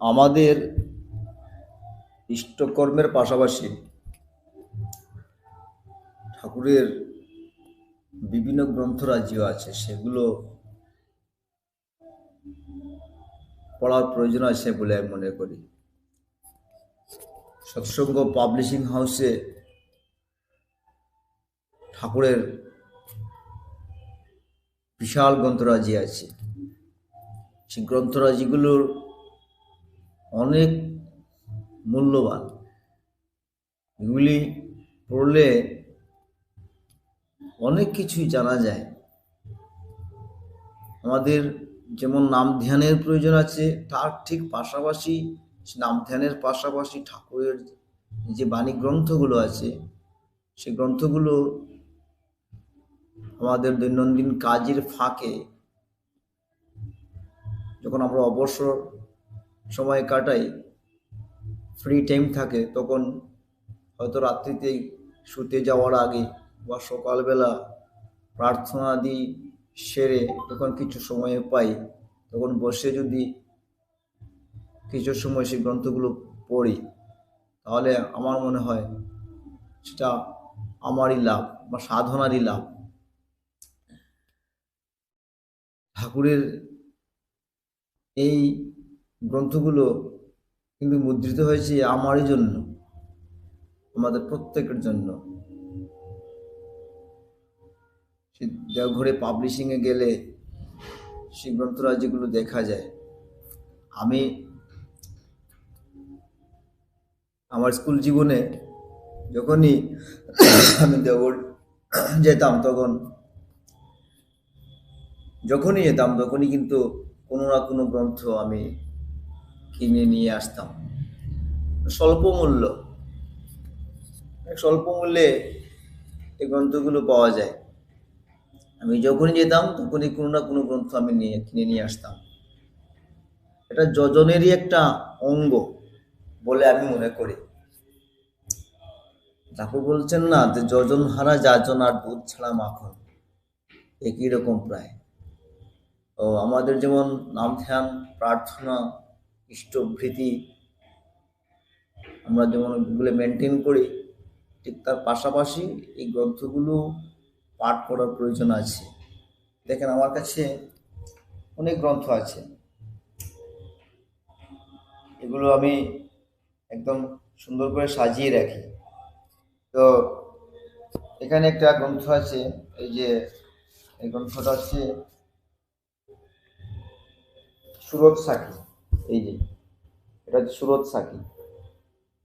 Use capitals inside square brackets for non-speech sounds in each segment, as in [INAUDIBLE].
আমাদের ইষ্টকর্মের পাশাপাশি ঠাকুরের বিভিন্ন গ্রন্থরাজ্য আছে, সেগুলো পড়ার প্রয়োজন আছে বলে আমি মনে করি। সৎসঙ্গ পাবলিশিং হাউসে ঠাকুরের বিশাল গ্রন্থরাজি আছে। সেই গ্রন্থরাজিগুলোর অনেক মূল্যবান। এগুলি পড়লে অনেক কিছুই জানা যায়। আমাদের যেমন নাম ধ্যানের প্রয়োজন আছে, তার ঠিক পাশাপাশি নাম ধ্যানের পাশাপাশি ঠাকুরের যে বাণী গ্রন্থগুলো আছে, সে গ্রন্থগুলো আমাদের দৈনন্দিন কাজের ফাঁকে যখন আমরা অবসর সময় কাটাই ফ্রি টাইম থাকে, তখন হয়তো রাত্রিতেই শুতে যাওয়ার আগে বা সকালবেলা প্রার্থনা আদি সেরে যখন কিছু সময় পাই, তখন বসে যদি কিছু সময় সেই গ্রন্থগুলো পড়ি, তাহলে আমার মনে হয় সেটা আমারই লাভ বা সাধনারই লাভ। ঠাকুরের এই গ্রন্থগুলো কিন্তু মুদ্রিত হয়েছে আমারই জন্য, আমাদের প্রত্যেকের জন্য। দেওঘরে পাবলিশিংয়ে গেলে সেই গ্রন্থরাজিগুলো দেখা যায়, আমি আমার স্কুল জীবনে যখনই আমি দেওঘর যেতাম তখন, যখনই যেতাম তখনই কিন্তু কোনো না কোনো গ্রন্থ আমি কিনে নিয়ে আসতাম। স্বল্প মূল্য। স্বল্প মূল্যে এই গ্রন্থগুলো পাওয়া যায়। আমি যখনই যেতাম, তখনই কোনো না কোনো গ্রন্থ আমি নিয়ে, কিনে নিয়ে আসতাম। এটা যজনেরই একটা অঙ্গ বলে আমি মনে করি। ঠাকুর বলছেন না যে, যজন হারা, যাজন আর দুধ ছাড়া মাখন। একই রকম প্রায়। ও আমাদের যেমন নাম ধ্যান প্রার্থনা ইষ্টভৃতি আমরা যেমন ওগুলো মেনটেন করি, ঠিক তার পাশাপাশি এই গ্রন্থগুলো পাঠ করার প্রয়োজন আছে। দেখেন আমার কাছে অনেক গ্রন্থ আছে। এগুলো আমি একদম সুন্দর করে সাজিয়ে রাখি। তো এখানে একটা গ্রন্থ আছে, এই যে এই গ্রন্থটা হচ্ছে সুরত সাকি। এই যে, এটা হচ্ছে সুরত সাকি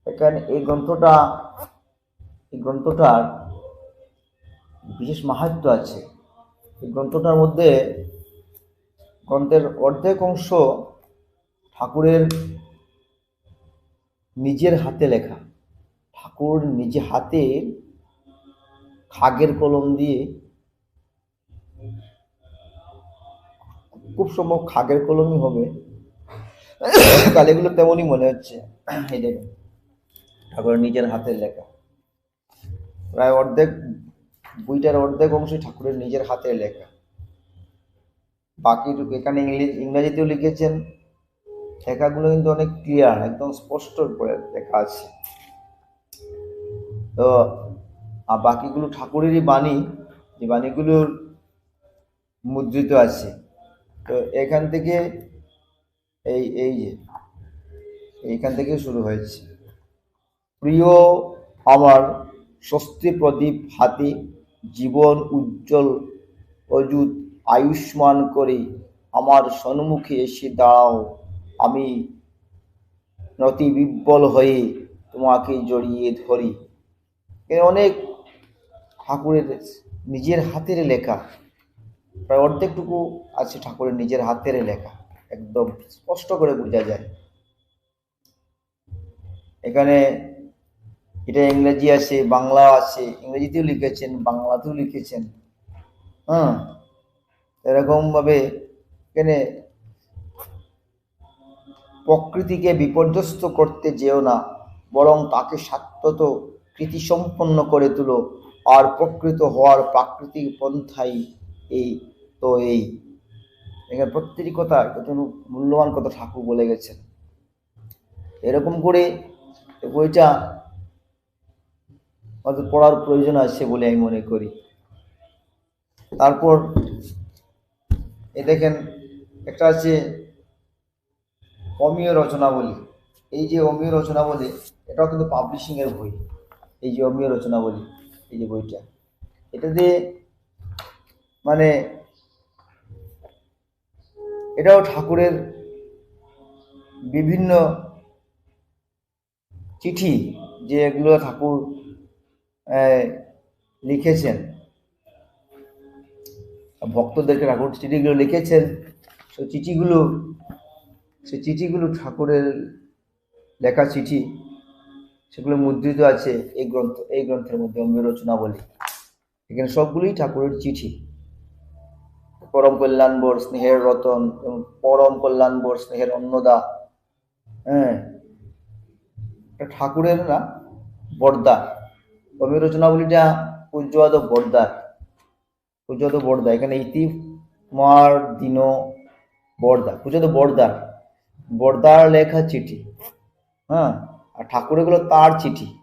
এখানে এই গ্রন্থটা, এই গ্রন্থটার বিশেষ মাহাত্ম আছে। এই গ্রন্থটার মধ্যে গ্রন্থের অর্ধেক অংশ ঠাকুরের নিজের হাতে লেখা। ঠাকুর নিজে হাতে খাগের কলম দিয়ে খুব সম্ভব খাগের কলমই হবে। [COUGHS] কালিগুলো তেমনই মনে হচ্ছে। এই দেখুন, ঠাকুরের নিজের হাতের লেখা। প্রায় অর্ধেক, বইটার অর্ধেক অংশই ঠাকুরের নিজের হাতের লেখা। বাকিটুকু এখানে ইংলিশ ইংরাজিতেও লিখেছেন। লেখাগুলো কিন্তু অনেক ক্লিয়ার একদম স্পষ্ট করে লেখা আছে। তো, আর বাকিগুলো ঠাকুরেরই বাণী, যে বাণীগুলোর মুদ্রিত আছে। তো এখান থেকে এই এই যে, এইখান থেকে শুরু হয়েছে। প্রিয় আমার স্বস্তি প্রদীপ হাতে, জীবন উজ্জ্বল অযুত আয়ুষ্মান করে, আমার সন্মুখে এসে দাঁড়াও। আমি নতি বিব্বল হয়ে তোমাকে জড়িয়ে ধরি। এ অনেক ঠাকুরের, নিজের হাতের লেখা। প্রায় অর্ধেকটুকু আছে ঠাকুরের নিজের হাতের লেখা। একদম স্পষ্ট করে বোঝা যায়। এখানে এটা ইংরেজি আছে, বাংলা আছে, ইংরেজিতেও লিখেছেন, বাংলাতেও লিখেছেন। হ্যাঁ এরকমভাবে এখানে প্রকৃতিকে বিপর্যস্ত করতে যেও না, বরং তাকে সাত্যত কৃতিসম্পন্ন করে তুলো। আর প্রকৃত হওয়ার প্রাকৃতিক পন্থাই এই, তো এই। এখানে প্রত্যেকটি কথা কত মূল্যবান কথা ঠাকুর বলে গেছেন। এরকম করে বইটা আমাদের পড়ার প্রয়োজন আছে বলে আমি মনে করি। তারপর এ দেখেন একটা আছে অমীয় রচনাবলী। এই যে অমীয় রচনাবলী, এটাও কিন্তু পাবলিশিংয়ের বই। এই যে অমীয় রচনাবলী, এই যে বইটা। এটাতে মানে এটাও ঠাকুরের বিভিন্ন চিঠি যেগুলো ঠাকুর লিখেছেন। ভক্তদেরকে ঠাকুর চিঠিগুলো লিখেছেন। সেই চিঠিগুলো সেই চিঠিগুলো ঠাকুরের লেখা চিঠি, সেগুলো মুদ্রিত আছে এই গ্রন্থ, এই গ্রন্থের মধ্যে অমীয় রচনা বলি এখানে সবগুলোই ঠাকুরের চিঠি। পরম কল্যাণ বর স্নেহের রতন পরম কল্যাণ বর স্নেহের অন্নদা। হ্যাঁ? ঠাকুরের না, বর্দা। কবি রচনাবলীটা পূজ্যবাদ বর্দার পূজ্যবাদ বর্দা। এখানে ইতি, মার, দিন, বর্দা। পূজ্যবাদ বর্দার বর্দার লেখা চিঠি। হ্যাঁ? আর ঠাকুরেরগুলো তার চিঠি।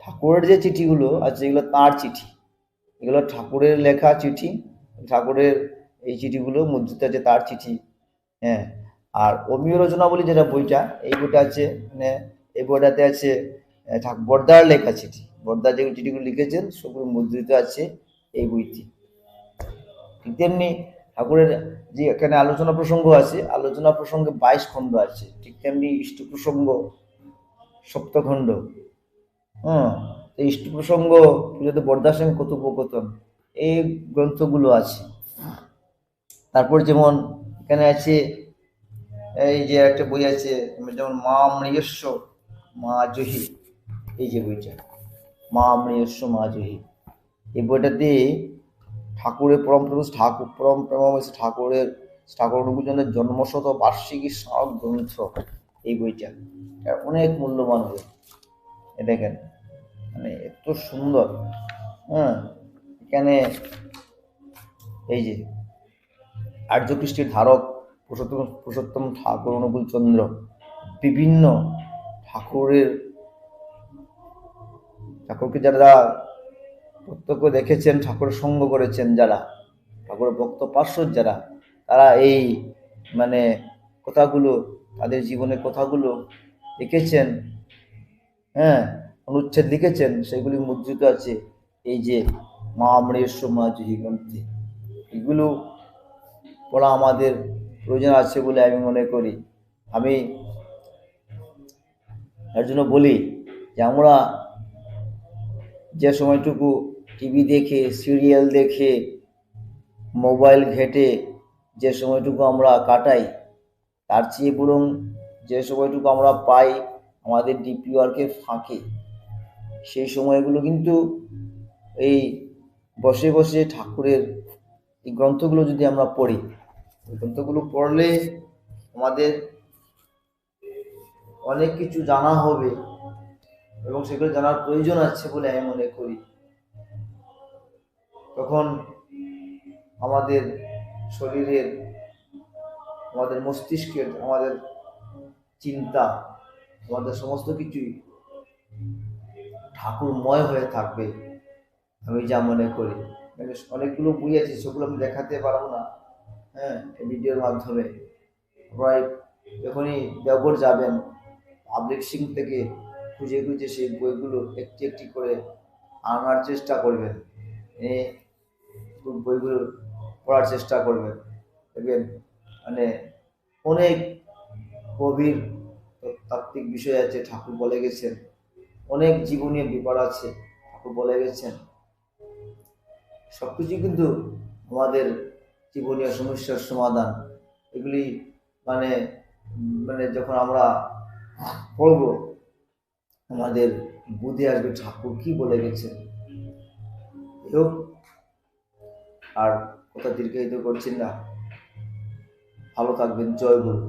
ঠাকুরের যে চিঠিগুলো আছে, এগুলো তার চিঠি। এগুলো ঠাকুরের লেখা চিঠি। ঠাকুরের এই চিঠিগুলো মুদ্রিত আছে, তার চিঠি হ্যাঁ। আর অমীয় রচনাবলী যেটা বইটা, এই বইটা আছে মানে এই বইটাতে আছে বর্দার লেখা চিঠি। বর্দার যে চিঠিগুলো লিখেছেন, সেগুলো মুদ্রিত আছে এই বইটি ঠিক তেমনি ঠাকুরের যে এখানে আলোচনা প্রসঙ্গ আছে, আলোচনা প্রসঙ্গে বাইশ খণ্ড আছে, ঠিক তেমনি ইষ্ট প্রসঙ্গ সপ্তখণ্ড হ্যাঁ ইষ্ট প্রসঙ্গ, পুজোতে বরদার সঙ্গে কথোপকথন, এই গ্রন্থগুলো আছে। তারপর যেমন এখানে আছে, এই যে একটা বই আছে, যেমন মা মৃয়স্ব, মা জহি, এই যে বইটা, মা মৃয়স্ব, মা জহি। এই বইটাতে ঠাকুরের পরম প্রভু ঠাকুর পরম প্রেমাময় ঠাকুরের, ঠাকুর অনুকূলচন্দ্রের জন্মশত বার্ষিকী স্মারক গ্রন্থ, এই বইটা। অনেক মূল্যবান বই। এ দেখেন মানে এত সুন্দর হ্যাঁ? এখানে এই যে আর্যকৃষ্টির ধারক পুরুষোত্তম পুরুষোত্তম ঠাকুর অনুকূল চন্দ্র বিভিন্ন ঠাকুরের ঠাকুরকে যারা প্রত্যক্ষ দেখেছেন ঠাকুরের সঙ্গ করেছেন যারা, ঠাকুরের ভক্ত পার্শ্বদ যারা, তারা এই মানে কথাগুলো, তাদের জীবনের কথাগুলো লিখেছেন হ্যাঁ অনুচ্ছেদ লিখেছেন, সেগুলি মুদ্রিত আছে এই যে মা আমরেশ্ব মা গ্রন্থে। এগুলো পড়া আমাদের প্রয়োজন আছে বলে আমি মনে করি। আমি এর জন্য বলি যে আমরা যে সময়টুকু টিভি দেখে, সিরিয়াল দেখে, মোবাইল ঘেটে যে সময়টুকু আমরা কাটাই, তার চেয়ে বরং যে সময়টুকু আমরা পাই আমাদের ডিপি ওয়ার্কের ফাঁকে, সেই সময়গুলো কিন্তু এই বসে বসে ঠাকুরের এই গ্রন্থগুলো যদি আমরা পড়ি গ্রন্থগুলো পড়লে আমাদের অনেক কিছু জানা হবে এবং সেগুলো জানার প্রয়োজন আছে বলে আমি মনে করি। তখন আমাদের শরীরের, আমাদের মস্তিষ্কের, আমাদের চিন্তা, আমাদের সমস্ত কিছুই ঠাকুরময় হয়ে থাকবে, আমি যা মনে করি। অনেকগুলো বই আছে, সেগুলো আমি দেখাতে পারব না। হ্যাঁ ভিডিওর মাধ্যমে। আপনারা যখনই দেওঘর যাবেন পাবলিক সিং থেকে খুঁজে খুঁজে সেই বইগুলো একটি একটি করে আনার চেষ্টা করবেন। বইগুলো পড়ার চেষ্টা করবেন। দেখবেন মানে অনেক গভীর তাত্ত্বিক বিষয় আছে, ঠাকুর বলে গেছেন। অনেক জীবনীয় বিপদ আছে, ঠাকুর বলে গেছেন। সবকিছু কিন্তু আমাদের জীবনীয় সমস্যার সমাধান। এগুলি মানে মানে যখন আমরা পড়ব, আমাদের বুদ্ধি আসবে ঠাকুর কি বলে গেছেন হোক, আর কথা দীর্ঘায়িত করছেন না। ভালো থাকবেন, জয় গুরু।